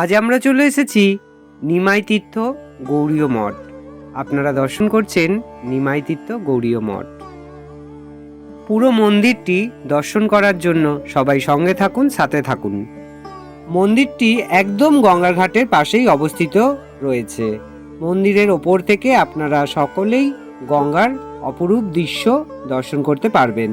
আজ আমরা চলে এসেছি নিমাই তীর্থ গৌরীয় মঠ। আপনারা দর্শন করছেন নিমাই তীর্থ গৌরীয় মঠ। পুরো মন্দিরটি দর্শন করার জন্য সবাই সঙ্গে থাকুন, সাথে থাকুন। মন্দিরটি একদম গঙ্গার ঘাটের পাশেই অবস্থিত রয়েছে। মন্দিরের ওপর থেকে আপনারা সকলেই গঙ্গার অপরূপ দৃশ্য দর্শন করতে পারবেন।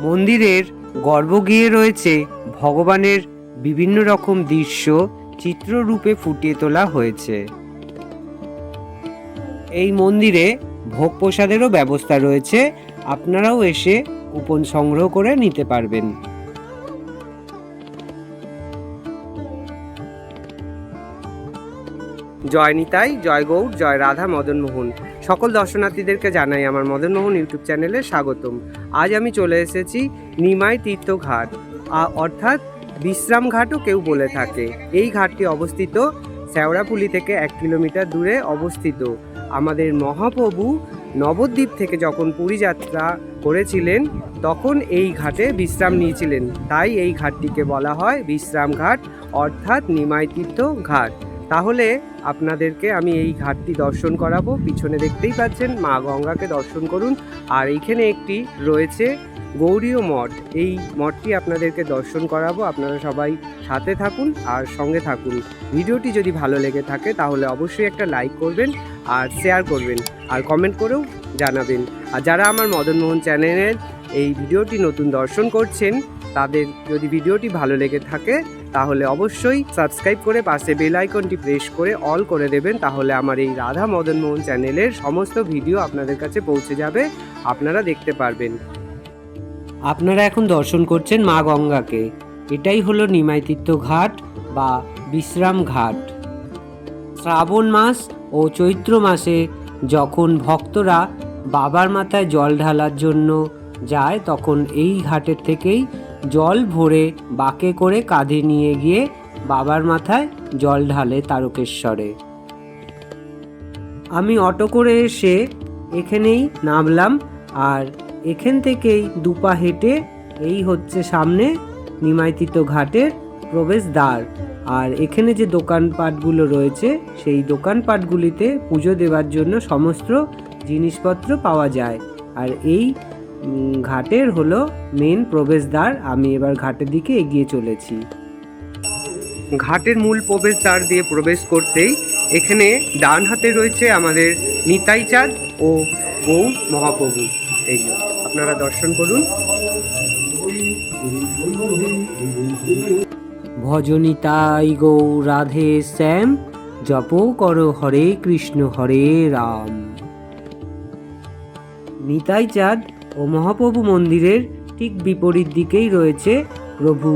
মন্দিরের গর্ভগৃহে রয়েছে ভগবানের বিভিন্ন রকম দৃশ্য চিত্ররূপে ফুটিয়ে তোলা হয়েছে। এই মন্দিরে ভোগ প্রসাদেরও ব্যবস্থা রয়েছে। আপনারাও এসে কুপন সংগ্রহ করে নিতে পারবেন। জয় নিতাই, জয় গৌর, জয় রাধা মদন মোহন। সকল দর্শনার্থীদেরকে জানাই আমার মদন মোহন ইউটিউব চ্যানেলে স্বাগতম। আজ আমি চলে এসেছি নিমাই তীর্থঘাট অর্থাৎ বিশ্রাম ঘাটও কেউ বলে থাকে। এই ঘাটটি অবস্থিত শ্যাওড়াপুলি থেকে এক কিলোমিটার দূরে অবস্থিত। আমাদের মহাপ্রভু নবদ্বীপ থেকে যখন পুরী যাত্রা করেছিলেন, তখন এই ঘাটে বিশ্রাম নিয়েছিলেন। তাই এই ঘাটটিকে বলা হয় বিশ্রাম ঘাট অর্থাৎ নিমাইতীর্থ ঘাট। তাহলে আপনাদেরকে আমি এই ঘাটটি দর্শন করাবো। পিছনে দেখতেই পাচ্ছেন মা গঙ্গাকে দর্শন করুন। আর এইখানে একটি রয়েছে গৌরীয় মঠ। এই মঠটি আপনাদেরকে দর্শন করাবো। আপনারা সবাই সাথে থাকুন আর সঙ্গে থাকুন। ভিডিওটি যদি ভালো লেগে থাকে তাহলে অবশ্যই একটা লাইক করবেন আর শেয়ার করবেন আর কমেন্ট করেও জানাবেন। আর যারা আমার মদন মোহন চ্যানেলের এই ভিডিওটি নতুন দর্শন করছেন, তাদের যদি ভিডিওটি ভালো লেগে থাকে তাহলে অবশ্যই সাবস্ক্রাইব করে পাশে বেল আইকনটি প্রেস করে অল করে দেবেন তাহলে আমার এই রাধা মদন মোহন চ্যানেলের সমস্ত ভিডিও আপনাদের কাছে পৌঁছে যাবে। আপনারা দেখতে পারবেন। আপনারা এখন দর্শন করছেন মা গঙ্গাকে। এটাই হলো নিমাইতীর্থ ঘাট বা বিশ্রাম ঘাট। শ্রাবণ মাস ও চৈত্র মাসে যখন ভক্তরা বাবার মাথায় জল ঢালার জন্য যায়, তখন এই ঘাটের থেকেই জল ভরে বাঁকে করে কাঁধে নিয়ে গিয়ে বাবার মাথায় জল ঢালে তারকেশ্বরে। আমি অটো করে এসে এখানেই নামলাম আর এখান থেকেই দুপা হেঁটে এই হচ্ছে সামনে নিমাইতিত ঘাটের প্রবেশদ্বার। আর এখানে যে দোকানপাটগুলো রয়েছে, সেই দোকানপাটগুলিতে পুজো দেওয়ার জন্য সমস্ত জিনিসপত্র পাওয়া যায়। আর এই ঘাটের হলো মেন প্রবেশদ্বার। আমি এবার ঘাটের দিকে এগিয়ে চলেছি। ঘাটের মূল প্রবেশদ্বার দিয়ে প্রবেশ করতেই এখানে ডান হাতে রয়েছে আমাদের নিতাই চাঁদ ও বউ মহাপ্রভু। এই আপনারা দর্শন করুন। রাধে শ্যাম, জপ করো হরে কৃষ্ণ হরে রাম। নিতাই চাঁদ ও মহাপ্রভু মন্দিরের ঠিক বিপরীত দিকেই রয়েছে প্রভু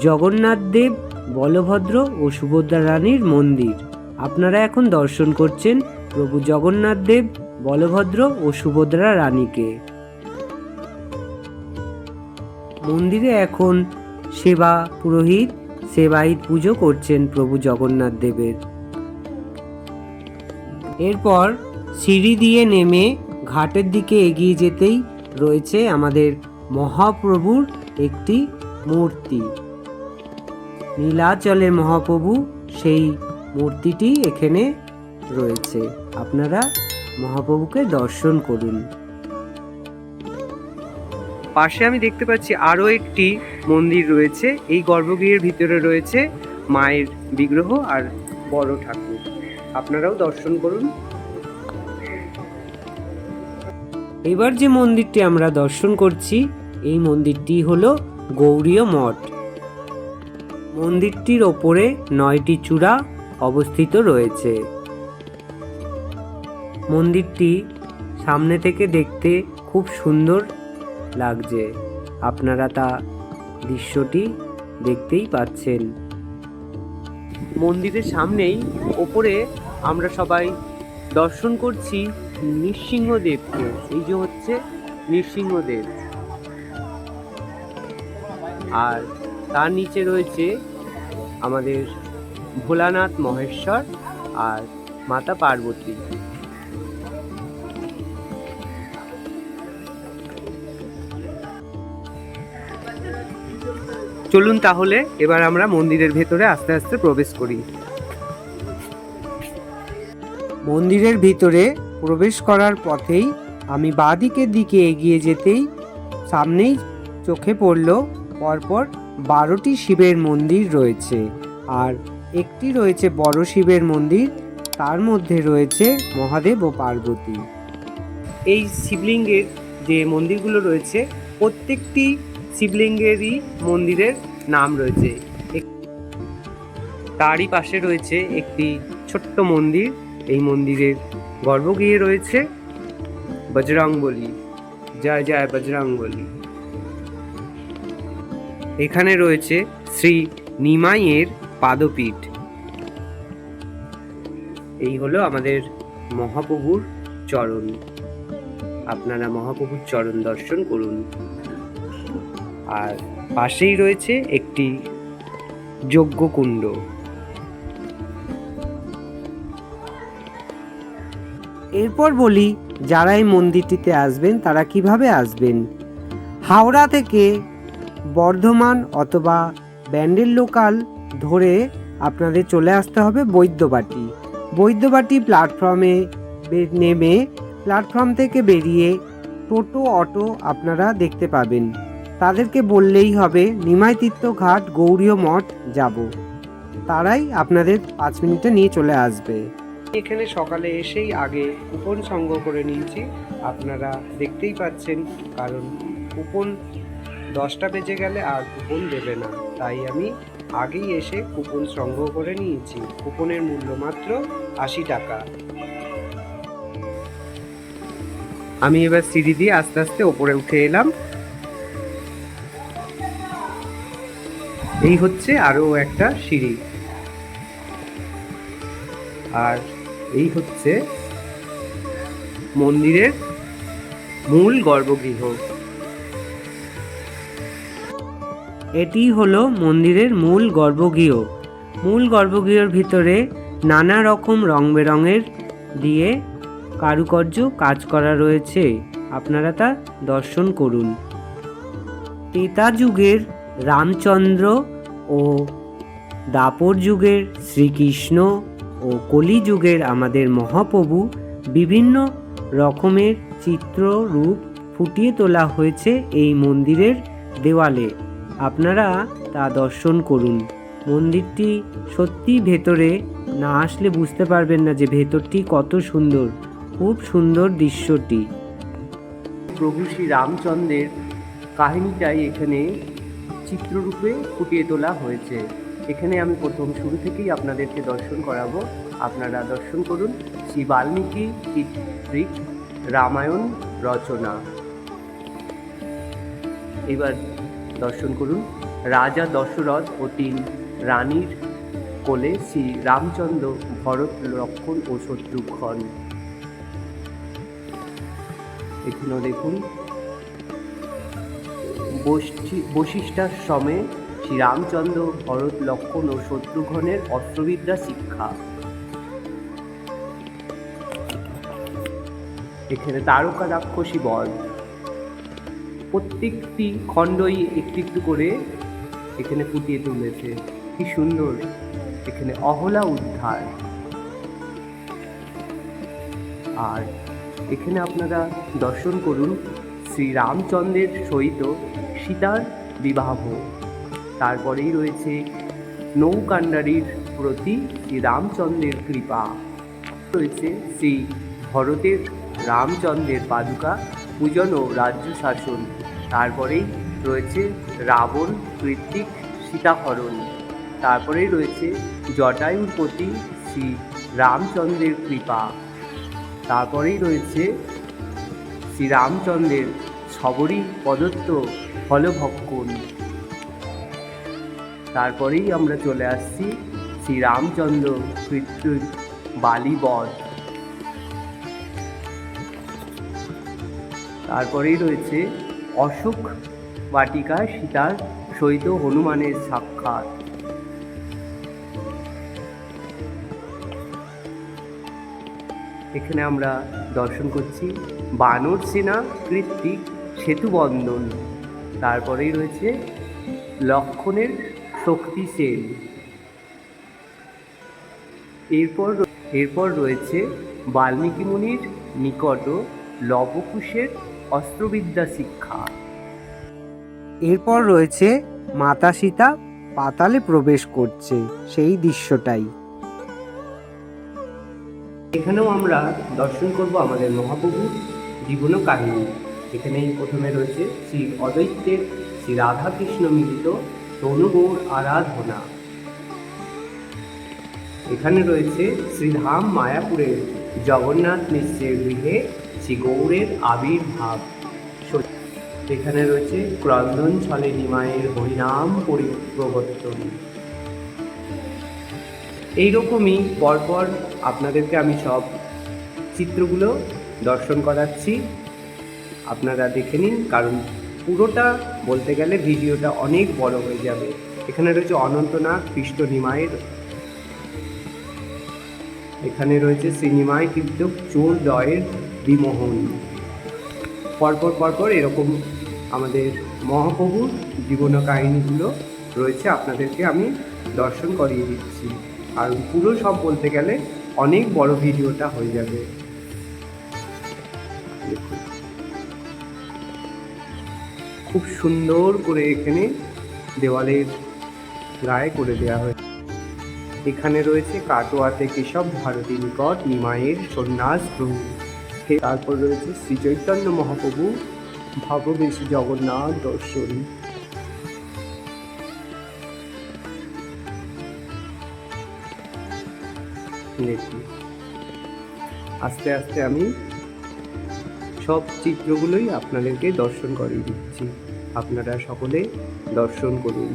জগন্নাথ দেব, বলভদ্র ও সুভদ্রা রানীর মন্দির। আপনারা এখন দর্শন করছেন প্রভু জগন্নাথ দেব, বলভদ্র ও সুভদ্রা রানীকে। মন্দিরে এখন সেবা পুরোহিত, সেবায়িত পুজো করছেন প্রভু জগন্নাথ দেবের। এরপর সিঁড়ি দিয়ে নেমে ঘাটের দিকে এগিয়ে যেতেই রয়েছে আমাদের মহাপ্রভুর একটি মূর্তি। নীলাচলের মহাপ্রভু সেই মূর্তিটি এখানে রয়েছে। আপনারা মহাপ্রভুকে দর্শন করুন। পাশে আমি দেখতে পাচ্ছি আরও একটি মন্দির রয়েছে। এই গর্ভগৃহের ভিতরে রয়েছে মায়ের বিগ্রহ আর বড় ঠাকুর। আপনারাও দর্শন করুন। এবার যে মন্দিরটি আমরা দর্শন করছি, এই মন্দিরটি হল গৌরীয় মঠ। মন্দিরটির ওপরে নয়টি চূড়া অবস্থিত রয়েছে। মন্দিরটি সামনে থেকে দেখতে খুব সুন্দর লাগছে। আপনারা তা দৃশ্যটি দেখতেই পাচ্ছেন। মন্দিরের সামনেই ওপরে আমরা সবাই দর্শন করছি নৃসিংহদেবকে। এই যে হচ্ছে নৃসিংহদেব। আর তার নিচে রয়েছে আমাদের ভোলানাথ মহেশ্বর আর মাতা পার্বতী। চলুন তাহলে, এবার আমরা মন্দিরের ভেতরে আস্তে আস্তে প্রবেশ করি। মন্দিরের ভিতরে প্রবেশ করার পথেই আমি বাঁদিকের দিকে এগিয়ে যেতেই সামনেই চোখে পড়ল পরপর বারোটি শিবের মন্দির রয়েছে। আর একটি রয়েছে বড় শিবের মন্দির, তার মধ্যে রয়েছে মহাদেব ও পার্বতী। এই শিবলিঙ্গের যে মন্দিরগুলো রয়েছে, প্রত্যেকটি শিবলিঙ্গেরই মন্দিরের নাম রয়েছে। তারই পাশে রয়েছে একটি ছোট্ট মন্দির। এই মন্দিরের গর্ভগৃহে রয়েছে বজরংবলী। জয় জয় বজরংবলী। এখানে রয়েছে শ্রী নিমাইয়ের পাদপীঠ। এই হলো আমাদের মহাপ্রভুর চরণ। আপনারা মহাপ্রভুর চরণ দর্শন করুন। আর পাশেই রয়েছে একটি যজ্ঞকুণ্ড এরপর বলি, যারা এই মন্দিরটিতে আসবেন, তারা কীভাবে আসবেন? হাওড়া থেকে বর্ধমান অথবা ব্যান্ডেল লোকাল ধরে আপনাদের চলে আসতে হবে বৈদ্যবাটি। বৈদ্যবাটি প্ল্যাটফর্মে নেমে প্ল্যাটফর্ম থেকে বেরিয়ে টোটো, অটো আপনারা দেখতে পাবেন। তাদেরকে বললেই হবে নিমাই তীর্থ ঘাট, গৌরীয় মঠ যাব। তারাই আপনাদের পাঁচ মিনিটে নিয়ে চলে আসবে। এখানে সকালে এসেই আগে কুপন সংগ্রহ করে নিয়েছি। আপনারা দেখতেই পাচ্ছেন, কারণ কুপন দশটা বেজে গেলে আর কুপন দেবে না। তাই আমি আগেই এসে কুপন সংগ্রহ করে নিয়েছি। কুপনের মূল্য মাত্র আশি টাকা। আমি এবার সিঁড়ি দিয়ে আস্তে আস্তে ওপরে উঠে এলাম। এই হচ্ছে আরও একটা সিঁড়ি। আর এই হচ্ছে মন্দিরের মূল গর্ভগৃহ। এটি হলো মন্দিরের মূল গর্ভগৃহ। মূল গর্ভগৃহের ভিতরে নানা রকম রং বেরঙের দিয়ে কারুকার্য কাজ করা রয়েছে। আপনারা তা দর্শন করুন। ত্রেতা যুগের রামচন্দ্র ও দাপর যুগের শ্রীকৃষ্ণ ও কলি যুগের আমাদের মহাপ্রভু বিভিন্ন রকমের চিত্র রূপ ফুটিয়ে তোলা হয়েছে এই মন্দিরের দেওয়ালে। আপনারা তা দর্শন করুন। মন্দিরটি সত্যি ভেতরে না আসলে বুঝতে পারবেন না যে ভেতরটি কত সুন্দর, খুব সুন্দর দৃশ্যটি। প্রভু শ্রী রামচন্দ্রের কাহিনীটাই এখানে চিত্ররূপে ফুটিয়ে তোলা হয়েছে। এখানে আমি প্রথম শুরু থেকেই আপনাদেরকে দর্শন করাবো। আপনারা দর্শন করুন শ্রী বাল্মীকি কীর্তিক রামায়ণ রচনা। এবার দর্শন করুন রাজা দশরথ ও তিন রানীর কোলে শ্রী রামচন্দ্র ভরত লক্ষণ ও শত্রুঘ্ন। এখানেও দেখুন বশিষ্ঠাশ্রমে শ্রীরামচন্দ্র ভরত লক্ষণ ও শত্রুঘ্নের অস্ত্রবিদ্যা শিক্ষা। এখানে তারকা রাক্ষসী বধ। প্রত্যেকটি খণ্ডই একটু একটু করে এখানে ফুটিয়ে তুলেছে। কি সুন্দর। এখানে অহলা উদ্ধার। আর এখানে আপনারা দর্শন করুন শ্রী রামচন্দ্রের সহিত সীতার বিবাহ। তারপরেই রয়েছে নৌকান্ডারির প্রতি শ্রী রামচন্দ্রের কৃপা। রয়েছে শ্রী ভরতের রামচন্দ্রের পাদুকা, পূজন ও রাজ্য শাসন। তারপরেই রয়েছে রাবণ কৃত্তিক সীতাহরণ। তারপরেই রয়েছে জটায়ুর প্রতি শ্রী রামচন্দ্রের কৃপা। তারপরেই রয়েছে শ্রীরামচন্দ্রের সবরী প্রদত্ত ফলভক্ষণ। তারপরেই আমরা চলে আসছি শ্রীরামচন্দ্র কৃত্রিম বালিবধ তারপরেই রয়েছে অশোক বাটিকায় সীতার সহিত হনুমানের সাক্ষাৎ। এখানে আমরা দর্শন করছি বানর সেনা কৃত্তিক সেতু বন্ধন তারপরেই রয়েছে লক্ষণের শক্তি সেন। এরপর এরপর রয়েছে বাল্মীকি মুনির নিকট লবকুশের অস্ত্রবিদ্যা শিক্ষা। এরপর রয়েছে মাতা সীতা পাতালে প্রবেশ করছে, সেই দৃশ্যটাই। এখানেও আমরা দর্শন করব আমাদের মহাপ্রভুর জীবন কাহিনী। এখানেই প্রথমে রয়েছে শ্রী অদ্বৈতের শ্রী রাধাকৃষ্ণ মিলিত তনুগৌর আরাধনা। এখানে রয়েছে শ্রীধাম মায়াপুরের জগন্নাথ মিশ্রের গৃহে শ্রী গৌরের আবির্ভাব। এখানে রয়েছে ক্রন্দন ছলে নিমায়ের হরিনাম পরিপ্রবর্তন। এইরকমই পরপর আপনাদেরকে আমি সব চিত্রগুলো দর্শন করাচ্ছি। আপনারা দেখে নিন, কারণ পুরোটা বলতে গেলে ভিডিওটা অনেক বড় হয়ে যাবে। এখানে রয়েছে অনন্তনাগ কৃষ্ণ নিমায়ের এখানে রয়েছে সিনেমায় কিন্তু চোর দয়ের বিমোহন। পরপর পরপর এরকম আমাদের মহাপ্রভুর জীবন কাহিনীগুলো রয়েছে, আপনাদেরকে আমি দর্শন করিয়ে দিচ্ছি। আর পুরো সব বলতে গেলে অনেক বড় ভিডিওটা হয়ে যাবে। দেখুন। খুব সুন্দর করে এখানে দেওয়ালের গায়ে করে দেওয়া হয়েছে। এখানে রয়েছে কাটোয়াতে কেশব ভারতী নিকট নিমায়ের সন্ন্যাস প্রভু তারপর রয়েছে শ্রী চৈতন্য মহাপ্রভু ভাববেশী জগন্নাথ দর্শন। আস্তে আস্তে আমি সব চিত্রগুলোই আপনাদেরকে দর্শন করিয়ে দিচ্ছি। আপনারা সকলে দর্শন করুন।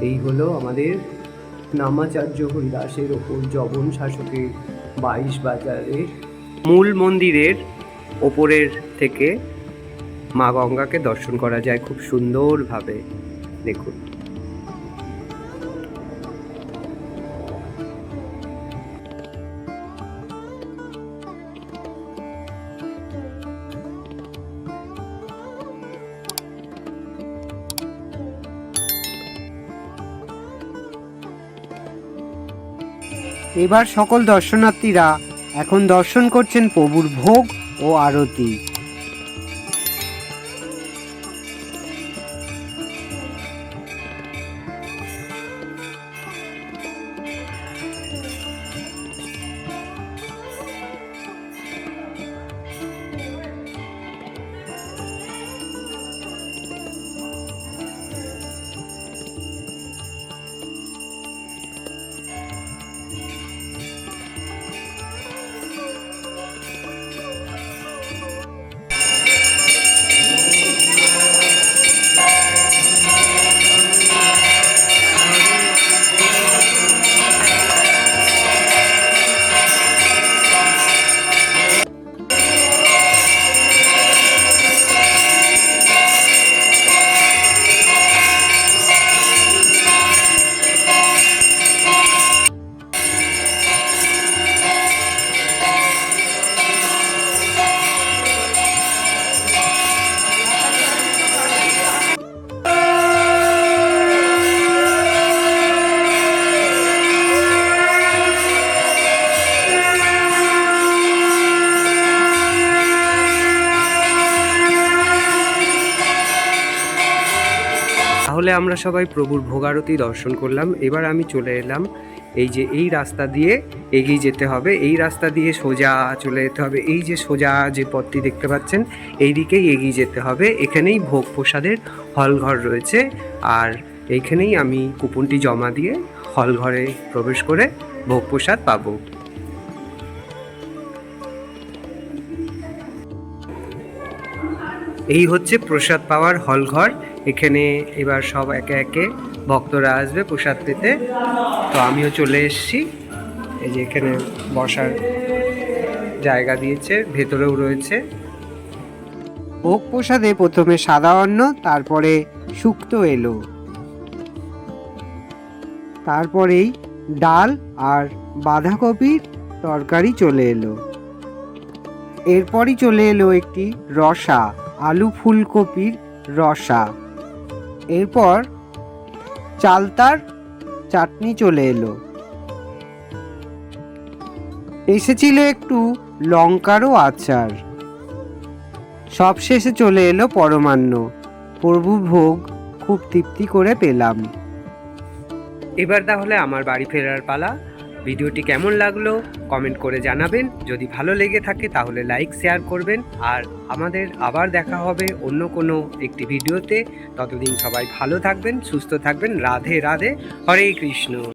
এই হলো আমাদের নামাচার্য হরিদাসের ওপর জবন শাসকের বাইশ বাজারে মূল মন্দিরের ওপরের থেকে মা গঙ্গাকে দর্শন করা যায় খুব সুন্দরভাবে। দেখুন। এবার সকল দর্শনার্থীরা এখন দর্শন করছেন প্রভুর ভোগ ও আরতি। আমরা সবাই প্রভুর ভোগারতি দর্শন করলাম। এবার আমি চলে এলাম এই যে এই রাস্তা দিয়ে এগিয়ে যেতে হবে। এই রাস্তা দিয়ে সোজা চলে যেতে হবে। এই যে সোজা যে পথটি দেখতে পাচ্ছেন এই দিকেই এগিয়ে যেতে হবে। এখানেই ভোগ প্রসাদের হলঘর রয়েছে। আর এইখানেই আমি কুপনটি জমা দিয়ে হলঘরে প্রবেশ করে ভোগ প্রসাদ পাবো। এই হচ্ছে প্রসাদ পাওয়ার হলঘর। এখানে এবার সব একে একে ভক্তরা আসবে প্রসাদ পেতে। তো আমিও চলে এসেছি। এই যে এখানে বসার জায়গা দিয়েছে, ভেতরেও রয়েছে। ভোগ প্রসাদে প্রথমে সাদা অন্ন, তারপরে শুক্তো এলো। তারপরেই ডাল আর বাঁধাকপির তরকারি চলে এলো। এরপরই চলে এলো একটি রসা, আলু ফুলকপির রসা। এরপর চালতার চাটনি চলে এলো। এসেছিল একটু লঙ্কারও আচার। সব শেষে চলে এলো পরমান্ন। প্রভু ভোগ খুব তৃপ্তি করে পেলাম। এবার তাহলে আমার বাড়ি ফেরার পালা। ভিডিওটি কেমন লাগল কমেন্ট করে জানাবেন। যদি ভালো লেগে থাকে তাহলে লাইক, শেয়ার করবেন। আর আমাদের আবার দেখা হবে অন্য কোনো একটি ভিডিওতে। ততদিন সবাই ভালো থাকবেন, সুস্থ থাকবেন। রাধে রাধে। হরে কৃষ্ণ।